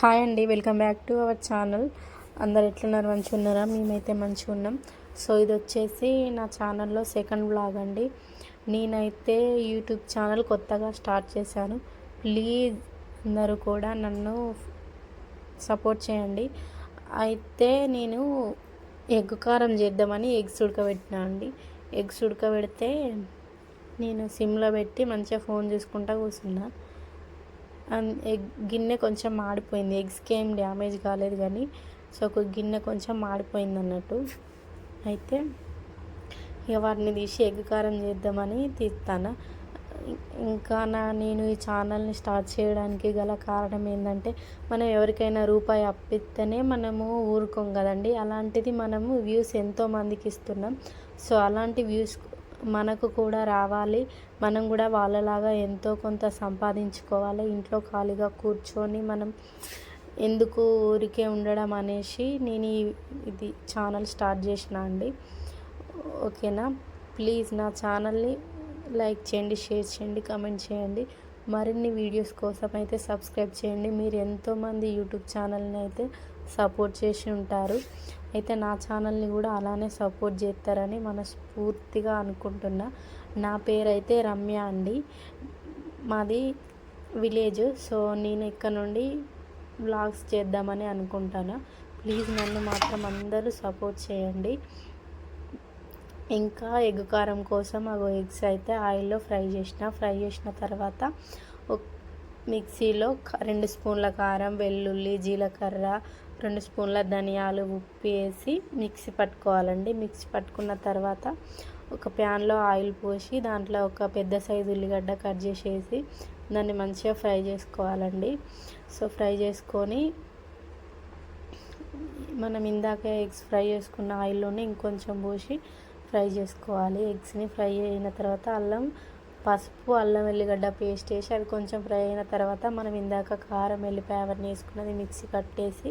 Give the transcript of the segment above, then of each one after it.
Hi అండి welcome back to our channel అందరు ఎట్లున్నారు? మంచిగా ఉన్నారా మేమైతే మంచిగా ఉన్నాం సో ఇది వచ్చేసి నా ఛానల్లో సెకండ్ బ్లాగ్ అండి. నేనైతే యూట్యూబ్ ఛానల్ కొత్తగా స్టార్ట్ చేశాను. ప్లీజ్ అందరూ కూడా నన్ను సపోర్ట్ చేయండి. అయితే నేను ఎగ్ కారం చేద్దామని ఎగ్స్ ఉడకబెట్టినా అండి. ఎగ్స్ ఉడకబెడితే నేను సిమ్లో పెట్టి మంచిగా ఫోన్ చూసుకుంటా కూర్చున్నా. గిన్నె కొంచెం మాడిపోయింది. ఎగ్స్కి ఏం డ్యామేజ్ కాలేదు కానీ సో ఒక గిన్నె కొంచెం మాడిపోయింది అన్నట్టు. అయితే ఇక వాటిని తీసి ఎగ్ కారం చేద్దామని తీస్తాను. ఇంకా నా నేను ఈ ఛానల్ని స్టార్ట్ చేయడానికి గల కారణం ఏంటంటే మనం ఎవరికైనా రూపాయి అప్పిస్తేనే మనము ఊరుకోం కదండి. అలాంటిది మనము వ్యూస్ ఎంతోమందికి ఇస్తున్నాం. సో అలాంటి వ్యూస్ మనకు కూడా రావాలి. మనం కూడా వాళ్ళలాగా ఎంతో కొంత సంపాదించుకోవాలి. ఇంట్లో ఖాళీగా కూర్చొని మనం ఎందుకు ఊరికే ఉండడం అనేసి నేను ఈ- ఇది ఛానల్ స్టార్ట్ చేసిన అండి. ఓకేనా? ప్లీజ్ నా ఛానల్ని లైక్ చేయండి షేర్ చేయండి కమెంట్ చేయండి. మరిన్ని వీడియోస్ కోసం అయితే సబ్స్క్రైబ్ చేయండి. మీరు ఎంతోమంది యూట్యూబ్ ఛానల్ని అయితే సపోర్ట్ చేసి ఉంటారు. అయితే నా ఛానల్ని కూడా అలానే సపోర్ట్ చేస్తారని మనస్ఫూర్తిగా అనుకుంటున్నా. నా పేరు అయితే రమ్య అండి. మాది విలేజ్. సో నేను ఇక్కడ నుండి బ్లాగ్స్ చేద్దామని అనుకుంటాను. ప్లీజ్ నన్ను మాత్రం అందరూ సపోర్ట్ చేయండి. ఇంకా ఎగ్ కారం కోసం అగో ఎగ్స్ అయితే ఆయిల్లో ఫ్రై చేసిన. ఫ్రై చేసిన తర్వాత ఒక మిక్సీలో రెండు స్పూన్ల కారం వెల్లుల్లి జీలకర్ర రెండు స్పూన్ల ధనియాలు ఉప్పు వేసి మిక్సీ పట్టుకోవాలండి. మిక్సీ పట్టుకున్న తర్వాత ఒక ప్యాన్లో ఆయిల్ పోసి దాంట్లో ఒక పెద్ద సైజు ఉల్లిగడ్డ కట్ చేసేసి దాన్ని మంచిగా ఫ్రై చేసుకోవాలండి. సో ఫ్రై చేసుకొని మనం ఇందాక ఎగ్స్ ఫ్రై చేసుకున్న ఆయిల్లోనే ఇంకొంచెం పోసి ఫ్రై చేసుకోవాలి. ఎగ్స్ని ఫ్రై అయిన తర్వాత అల్లం పసుపు అల్లం వెల్లిగడ్డ పేస్ట్ వేసి అది కొంచెం ఫ్రై అయిన తర్వాత మనం ఇందాక కారం వెల్లిపాయ అవన్నీ వేసుకున్నది మిక్సీ కట్టేసి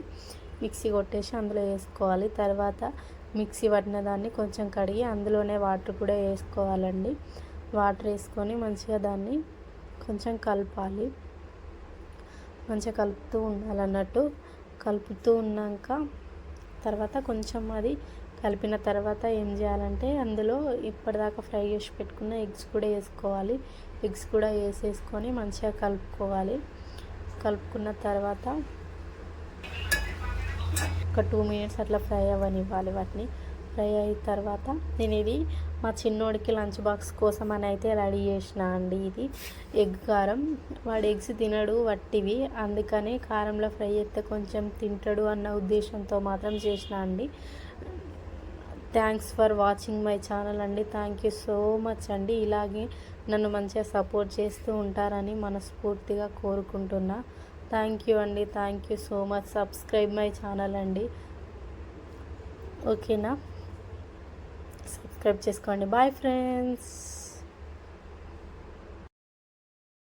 మిక్సీ కొట్టేసి అందులో వేసుకోవాలి. తర్వాత మిక్సీ పట్టిన దాన్ని కొంచెం కడిగి అందులోనే వాటర్ కూడా వేసుకోవాలండి. వాటర్ వేసుకొని మంచిగా దాన్ని కొంచెం కలపాలి. మంచిగా కలుపుతూ ఉండాలన్నట్టు కలుపుతూ ఉన్నాక తర్వాత కొంచెం అది కలిపిన తర్వాత ఏం చేయాలంటే అందులో ఇప్పటిదాకా ఫ్రై చేసి పెట్టుకున్న ఎగ్స్ కూడా వేసుకోవాలి. ఎగ్స్ కూడా వేసేసుకొని మంచిగా కలుపుకోవాలి. కలుపుకున్న తర్వాత ఒక టూ మినిట్స్ అట్లా ఫ్రై అవ్వనివ్వాలి వాటిని. ఫ్రై అయిన తర్వాత నేను ఇది మా చిన్నోడికి లంచ్ బాక్స్ కోసం అని అయితే రెడీ చేసిన అండి ఇది. ఎగ్ కారం. వాడు ఎగ్స్ తినడు వట్టివి. అందుకని కారంలో ఫ్రై చేస్తే కొంచెం తింటాడు అన్న ఉద్దేశంతో మాత్రం చేసిన అండి. Thanks for watching my channel అండి. థ్యాంక్ యూ సో మచ్ అండి. ఇలాగే నన్ను మంచిగా సపోర్ట్ చేస్తూ ఉంటారని మనస్ఫూర్తిగా కోరుకుంటున్నా. థ్యాంక్ యూ అండి. Thank you so much. Subscribe my channel అండి. ఓకేనా? సబ్స్క్రైబ్ చేసుకోండి. Bye friends.